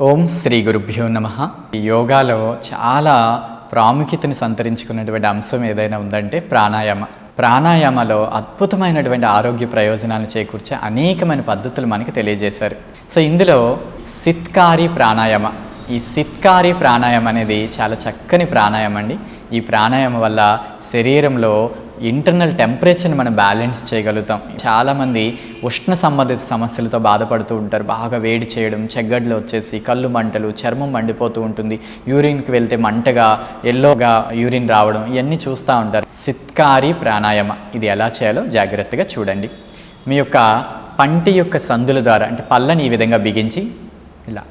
ఓం శ్రీ గురుభ్యో నమ. యోగాలో చాలా ప్రాముఖ్యతని సంతరించుకున్నటువంటి అంశం ఏదైనా ఉందంటే ప్రాణాయామ. ప్రాణాయామలో అద్భుతమైనటువంటి ఆరోగ్య ప్రయోజనాలు చేకూర్చే అనేకమైన పద్ధతులు మనకి తెలియజేశారు. సో ఇందులో సిత్కారి ప్రాణాయామ. ఈ సిత్కారి ప్రాణాయామం అనేది చాలా చక్కని ప్రాణాయామం అండి. ఈ ప్రాణాయామం వల్ల శరీరంలో ఇంటర్నల్ టెంపరేచర్ని మనం బ్యాలెన్స్ చేయగలుగుతాం. చాలామంది ఉష్ణ సంబంధిత సమస్యలతో బాధపడుతూ ఉంటారు. బాగా వేడి చేయడం చెగ్గడ్లు వచ్చేసి కళ్ళు మంటలు చర్మం మండిపోతూ ఉంటుంది. యూరిన్కి వెళ్తే మంటగా ఎల్లోగా యూరిన్ రావడం ఇవన్నీ చూస్తూ ఉంటారు. సిత్కారి ప్రాణాయామ. ఇది ఎలా చేయాలో జాగ్రత్తగా చూడండి. మీ యొక్క పంటి యొక్క సందుల ద్వారా అంటే పళ్ళని ఈ విధంగా బిగించి ఇలా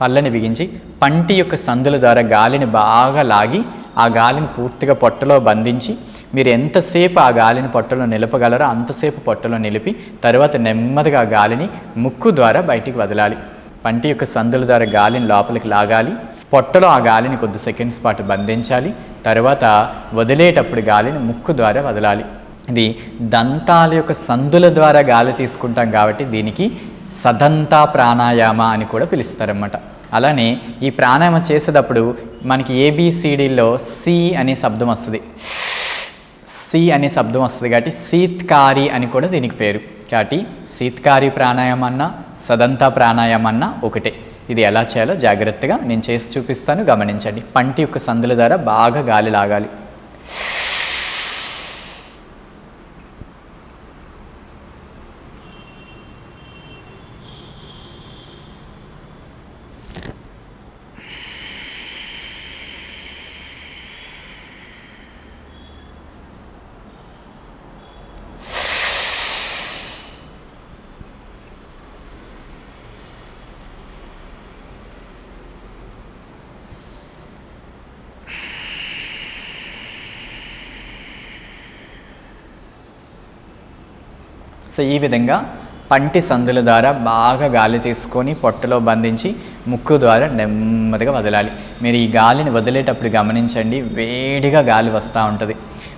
పళ్ళని బిగించి పంటి యొక్క సందుల ద్వారా గాలిని బాగా లాగి ఆ గాలిని పూర్తిగా పొట్టలో బంధించి మీరు ఎంతసేపు ఆ గాలిని పొట్టలో నిలపగలరో అంతసేపు పొట్టలో నిలిపి తర్వాత నెమ్మదిగా ఆ గాలిని ముక్కు ద్వారా బయటికి వదలాలి. పంటి యొక్క సందుల ద్వారా గాలిని లోపలికి లాగాలి. పొట్టలో ఆ గాలిని కొద్ది సెకండ్స్ పాటు బంధించాలి. తర్వాత వదిలేటప్పుడు గాలిని ముక్కు ద్వారా వదలాలి. ఇది దంతాల యొక్క సందుల ద్వారా గాలి తీసుకుంటాం కాబట్టి దీనికి సదంతా ప్రాణాయామ అని కూడా పిలుస్తారన్నమాట. అలానే ఈ ప్రాణాయామం చేసేటప్పుడు మనకి ఏబిసిడిలో సి అనే శబ్దం వస్తుంది. సి అనే శబ్దం వస్తుంది కాబట్టి సీత్కారి అని కూడా దీనికి పేరు. కాబట్టి సీత్కారి ప్రాణాయామన్నా సదంతా ప్రాణాయామన్నా ఒకటే. ఇది ఎలా చేయాలో జాగ్రత్తగా నేను చేసి చూపిస్తాను. గమనించండి. పంటి యొక్క సందుల ద్వారా బాగా గాలి లాగాలి. సో ఈ విధంగా పంటి సందుల ద్వారా బాగా గాలి తీసుకొని పొట్టలో బంధించి ముక్కు ద్వారా నెమ్మదిగా వదలాలి. మీరు ఈ గాలిని వదిలేటప్పుడు గమనించండి వేడిగా గాలి వస్తూ ఉంటుంది.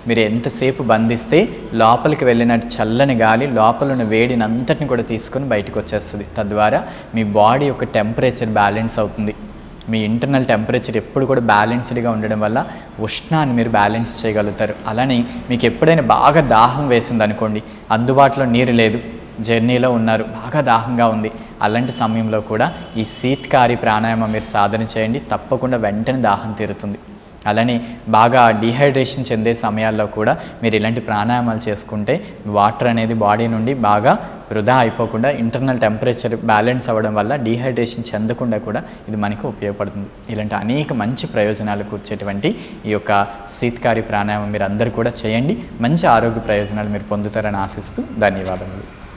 మీరు ఎంతసేపు బంధిస్తే లోపలికి వెళ్ళినట్టు చల్లని గాలి లోపల ఉన్న వేడిని అంతటిని కూడా తీసుకొని బయటకు వచ్చేస్తుంది. తద్వారా మీ బాడీ యొక్క టెంపరేచర్ బ్యాలెన్స్ అవుతుంది. మీ ఇంటర్నల్ టెంపరేచర్ ఎప్పుడు కూడా బ్యాలెన్స్డ్గా ఉండడం వల్ల ఉష్ణాన్ని మీరు బ్యాలెన్స్ చేయగలుగుతారు. అలానే మీకు ఎప్పుడైనా బాగా దాహం వేసింది అనుకోండి అందుబాటులో నీరు లేదు జర్నీలో ఉన్నారు బాగా దాహంగా ఉంది అలాంటి సమయంలో కూడా ఈ శీత్కారి ప్రాణాయామం మీరు సాధన చేయండి తప్పకుండా వెంటనే దాహం తీరుతుంది. అలానే బాగా డిహైడ్రేషన్ చెందే సమయాల్లో కూడా మీరు ఇలాంటి ప్రాణాయామాలు చేసుకుంటే వాటర్ అనేది బాడీ నుండి బాగా వృధా అయిపోకుండా ఇంటర్నల్ టెంపరేచర్ బ్యాలెన్స్ అవ్వడం వల్ల డీహైడ్రేషన్ చెందకుండా కూడా ఇది మనకు ఉపయోగపడుతుంది. ఇలాంటి అనేక మంచి ప్రయోజనాలు కూర్చేటువంటి ఈ యొక్క శీతకారి ప్రాణాయామం మీరు అందరూ కూడా చేయండి. మంచి ఆరోగ్య ప్రయోజనాలు మీరు పొందుతారని ఆశిస్తూ ధన్యవాదములు.